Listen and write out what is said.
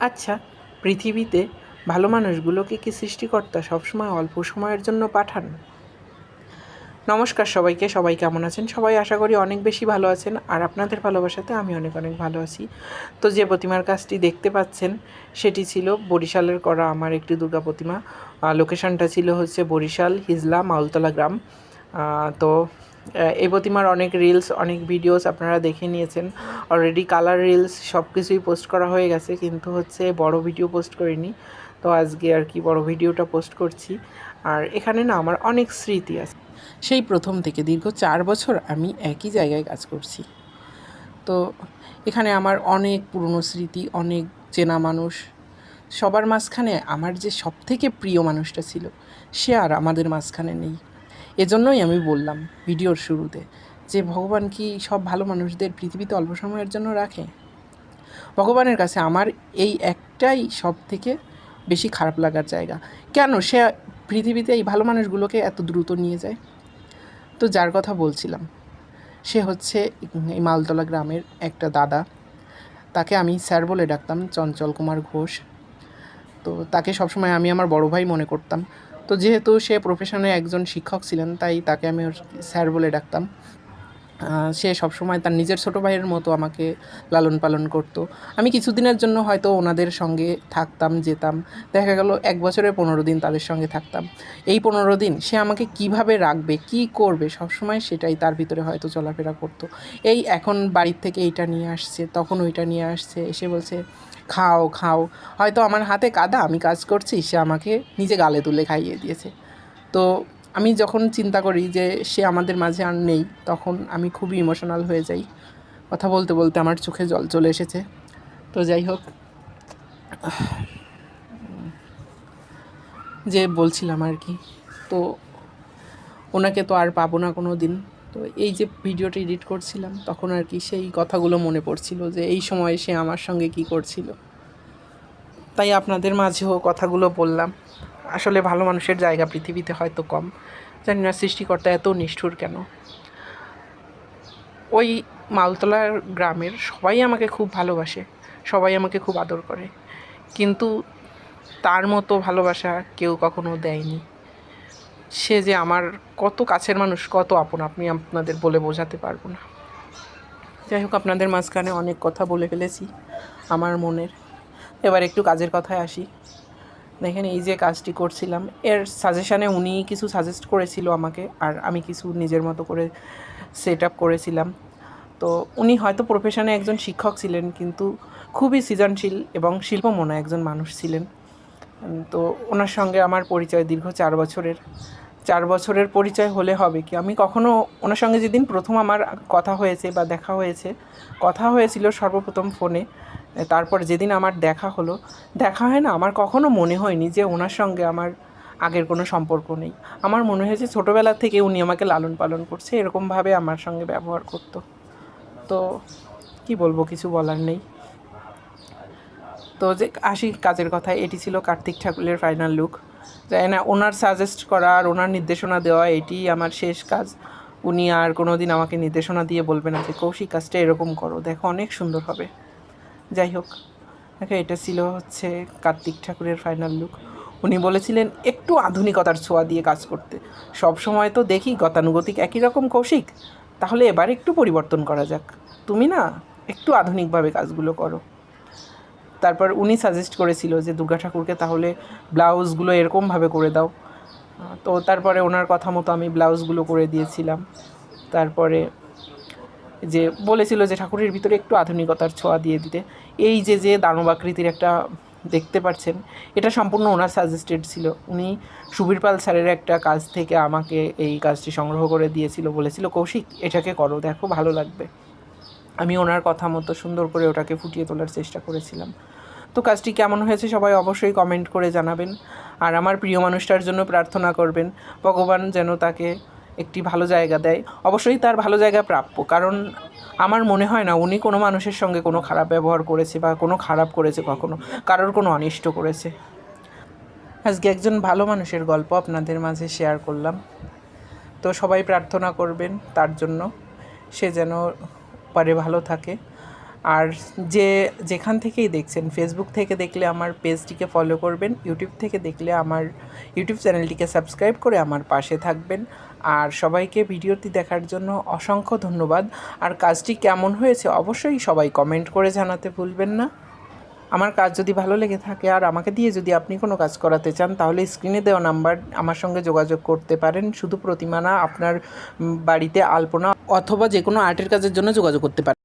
আচ্ছা পৃথিবীতে ভালো মানুষগুলোকে কি সৃষ্টিকর্তা সবসময় অল্প সময়ের জন্য পাঠান? নমস্কার সবাইকে, সবাই কেমন আছেন? সবাই আশা করি অনেক বেশি ভালো আছেন আর আপনাদের ভালোবাসাতে আমি অনেক অনেক ভালো আছি। তো যে প্রতিমার কাজটি দেখতে পাচ্ছেন, সেটি ছিল বরিশালের করা আমার একটি দুর্গা প্রতিমা। লোকেশনটা ছিল হচ্ছে বরিশাল হিজলা মাউলতলা গ্রাম। তো এই প্রতিমার অনেক রিলস অনেক ভিডিওস আপনারা দেখে নিয়েছেন। অলরেডি কালার রিলস সব কিছুই পোস্ট করা হয়ে গেছে, কিন্তু হচ্ছে বড় ভিডিও পোস্ট করিনি। তো আজকে আর কি বড় ভিডিওটা পোস্ট করছি। আর এখানে না আমার অনেক স্মৃতি আছে। সেই প্রথম থেকে দীর্ঘ চার বছর আমি একই জায়গায় কাজ করছি। তো এখানে আমার অনেক পুরনো স্মৃতি, অনেক চেনা মানুষ। সবার মাঝখানে আমার যে সবথেকে প্রিয় মানুষটা ছিল, সে আর আমাদের মাঝখানে নেই। এজন্যই আমি বললাম ভিডিওর শুরুতে যে ভগবান কি সব ভালো মানুষদের পৃথিবীতে অল্প সময়ের জন্য রাখে? ভগবানের কাছে আমার এই একটাই সব থেকে বেশি খারাপ লাগার জায়গা। কেন সে পৃথিবীতে এই ভালো মানুষগুলোকে এত দ্রুত নিয়ে যায়? তো যার কথা বলছিলাম, সে হচ্ছে এই মালতলা গ্রামের একটা দাদা। তাকে আমি স্যার বলে ডাকতাম, চঞ্চল কুমার ঘোষ। তো তাকে সবসময় আমি আমার বড় ভাই মনে করতাম। তো যেহেতু সে প্রফেশনে একজন শিক্ষক ছিলেন তাই তাকে আমি স্যার বলে ডাকতাম। সে সবসময় তার নিজের ছোটো ভাইয়ের মতো আমাকে লালন পালন করতো। আমি কিছুদিনের জন্য হয়তো ওনাদের সঙ্গে থাকতাম, যেতাম। দেখা গেল এক বছরে পনেরো দিন তাদের সঙ্গে থাকতাম। এই পনেরো দিন সে আমাকে কীভাবে রাখবে, কি করবে, সবসময় সেটাই তার ভিতরে হয়তো চলাফেরা করতো। এই এখন বাড়ির থেকে এইটা নিয়ে আসছে, তখন ওইটা নিয়ে আসছে, এসে বলছে, খাও খাও। হয়তো আমার হাতে কাদা, আমি কাজ করছি, সে আমাকে নিজে গালে তুলে খাইয়ে দিয়েছে। তো আমি যখন চিন্তা করি যে সে আমাদের মাঝে আর নেই, তখন আমি খুবই ইমোশনাল হয়ে যাই। কথা বলতে বলতে আমার চোখে জল চলে এসেছে। তো যাই হোক, যে বলছিলাম আর কি, তো ওনাকে তো আর পাবো না কোনো দিন। তো এই যে ভিডিওটা এডিট করছিলাম, তখন আর কি সেই কথাগুলো মনে পড়ছিল যে এই সময় সে আমার সঙ্গে কি করছিল। তাই আপনাদের মাঝেও কথাগুলো বললাম। আসলে ভালো মানুষের জায়গা পৃথিবীতে হয়তো কম। জানি না সৃষ্টিকর্তা এত নিষ্ঠুর কেন? ওই মালতলার গ্রামের সবাই আমাকে খুব ভালোবাসে, সবাই আমাকে খুব আদর করে। কিন্তু তার মতো ভালোবাসা কেউ কখনো দেয়নি। সে যে আমার কত কাছের মানুষ, কত আপন, আপনি আপনাদের বলে বোঝাতে পারব না। যাই হোক, আপনাদের মাঝখানে অনেক কথা বলে ফেলেছি, আমার মনের। এবার একটু কাজের কথায় আসি। দেখেন এই যে কাজটি করছিলাম, এর সাজেশানে উনি কিছু সাজেস্ট করেছিল আমাকে, আর আমি কিছু নিজের মতো করে সেট আপ করেছিলাম। তো উনি হয়তো প্রফেশনে একজন শিক্ষক ছিলেন, কিন্তু খুবই সৃজনশীল এবং শিল্পমনা একজন মানুষ ছিলেন। তো ওনার সঙ্গে আমার পরিচয় দীর্ঘ চার বছরের। চার বছরের পরিচয় হলে হবে কি? আমি কখনো ওনার সঙ্গে যেদিন প্রথম আমার কথা হয়েছে বা দেখা হয়েছে, কথা হয়েছিল সর্বপ্রথম ফোনে, তারপর যেদিন আমার দেখা হলো, দেখা হয় না, আমার কখনো মনে হয়নি যে ওনার সঙ্গে আমার আগের কোনো সম্পর্ক নেই। আমার মনে হয়েছে ছোটোবেলা থেকে উনি আমাকে লালন পালন করছে, এরকমভাবে আমার সঙ্গে ব্যবহার করতো। তো কি বলব, কিছু বলার নেই। তো যে আসি, কাজের কথায়, এটি ছিল কার্তিক ঠাকুরের ফাইনাল লুক জানি না, ওনার সাজেস্ট করা আর ওনার নির্দেশনা দেওয়া, এটি আমার শেষ কাজ। উনি আর কোনো দিন আমাকে নির্দেশনা দিয়ে বলবে না যে, কৌশিক, কাজটা এরকম করো, দেখো অনেক সুন্দর হবে। যাই হোক দেখো এটা ছিল হচ্ছে কার্তিক ঠাকুরের ফাইনাল লুক উনি বলেছিলেন, একটু আধুনিকতার ছোঁয়া দিয়ে কাজ করতে। সব সময় তো দেখি গতানুগতিক একই রকম কৌশিক। তাহলে এবার একটু পরিবর্তন করা যাক। তুমি না, একটু আধুনিকভাবে কাজগুলো করো। তারপর উনি সাজেস্ট করেছিল যে, দুর্গা ঠাকুরকে তাহলে ব্লাউজগুলো এরকমভাবে করে দাও। তো তারপরে ওনার কথা মতো আমি ব্লাউজগুলো করে দিয়েছিলাম। তারপরে যে, বলেছিল যে, ঠাকুরের ভিতরে একটু আধুনিকতার ছোঁয়া দিয়ে দিতে। এই যে যে দানব আকৃতির একটা দেখতে পাচ্ছেন, এটা সম্পূর্ণ ওনার সাজেস্টেড ছিল। উনি সুবীর পাল স্যারের একটা কাজ থেকে আমাকে এই কাজটি সংগ্রহ করে দিয়েছিল, বলেছিল, কৌশিক, এটাকে করো, দেখো, ভালো লাগবে। আমি ওনার কথা মতো সুন্দর করে ওটাকে ফুটিয়ে তোলার চেষ্টা করেছিলাম। তো কাজটি কেমন হয়েছে সবাই অবশ্যই কমেন্ট করে জানাবেন। আর আমার প্রিয় মানুষটার জন্য প্রার্থনা করবেন, ভগবান যেন তাকে একটি ভালো জায়গা দেয়। অবশ্যই তার ভালো জায়গা প্রাপ্য, কারণ আমার মনে হয় না উনি কোনো মানুষের সঙ্গে কোনো খারাপ ব্যবহার করেছে বা কোনো খারাপ করেছে কখনো, কারোর কোনো অনিষ্ট করেছে। আজকে একজন ভালো মানুষের গল্প আপনাদের মাঝে শেয়ার করলাম। তো সবাই প্রার্থনা করবেন তার জন্য, সে যেন পারে ভালো থাকে। আর যে যেখান থেকেই দেখছেন ফেসবুক থেকে দেখলে আমার পেজটিকে ফলো করবেন ইউটিউব থেকে দেখলে আমার ইউটিউব চ্যানেলটিকে সাবস্ক্রাইব করে আমার পাশে থাকবেন। আর সবাইকে ভিডিওটি দেখার জন্য অসংখ্য ধন্যবাদ। আর কাজটি কেমন হয়েছে অবশ্যই সবাই কমেন্ট করে জানাতে ভুলবেন না। আমার কাজ যদি ভালো লেগে থাকে আর আমাকে দিয়ে যদি আপনি কোনো কাজ করাতে চান, তাহলে স্ক্রিনে দেওয়া নাম্বার আমার সঙ্গে যোগাযোগ করতে পারেন। শুধু প্রতিমা না, আপনার বাড়িতে আলপনা অথবা যে কোনো আর্টের কাজের জন্য যোগাযোগ করতে পারেন।